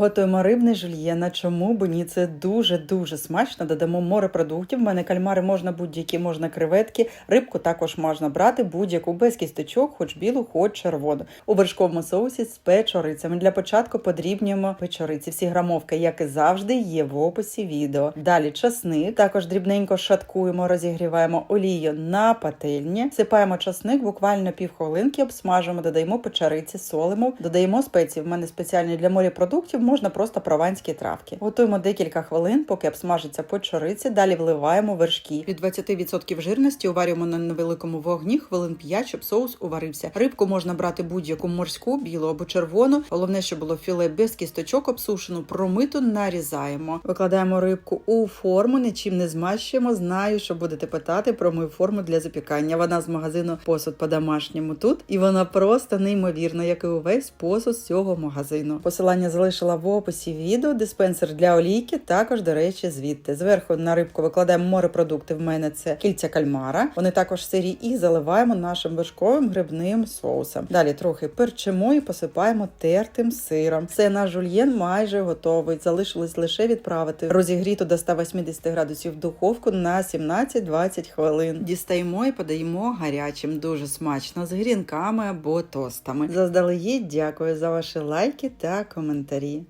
Готуємо рибний жульєн. На чому бо ні? Це дуже дуже смачно. Додамо морепродуктів. У мене кальмари можна будь-які, можна креветки. Рибку також можна брати будь-яку без кісточок, хоч білу, хоч червону. У вершковому соусі з печорицями. Для початку подрібнюємо печориці. Всі грамовки, як і завжди, є в описі відео. Далі часник. Також дрібненько шаткуємо, розігріваємо олію на пательні. Сипаємо часник, буквально півхвилинки обсмажимо, додаємо печериці, солимо, додаємо спеції. В мене спеціальні для морепродуктів, можна просто прованські травки. Готуємо декілька хвилин, поки обсмажиться печериці. Далі вливаємо вершки. Від 20% жирності уварюємо на невеликому вогні хвилин 5, щоб соус уварився. Рибку можна брати будь-яку морську, білу або червону. Головне, щоб було філе без кісточок, обсушену, промиту нарізаємо. Викладаємо рибку у форму, нічим не змащуємо. Знаю, що будете питати про мою форму для запікання. Вона з магазину посуд по-домашньому тут, і вона просто неймовірна, як і увесь посуд з цього магазину. Посилання залишила в описі відео. Диспенсер для олійки, також, до речі, звідти. Зверху на рибку викладаємо морепродукти. В мене це кільця кальмара. Вони також сирі і заливаємо нашим вершковим грибним соусом. Далі трохи перчимо і посипаємо тертим сиром. Все наш жульєн майже готовий. Залишилось лише відправити розігріту до 180 градусів духовку на 17-20 хвилин. Дістаємо і подаємо гарячим. Дуже смачно з грінками або тостами. Заздалегідь дякую за ваші лайки та коментарі.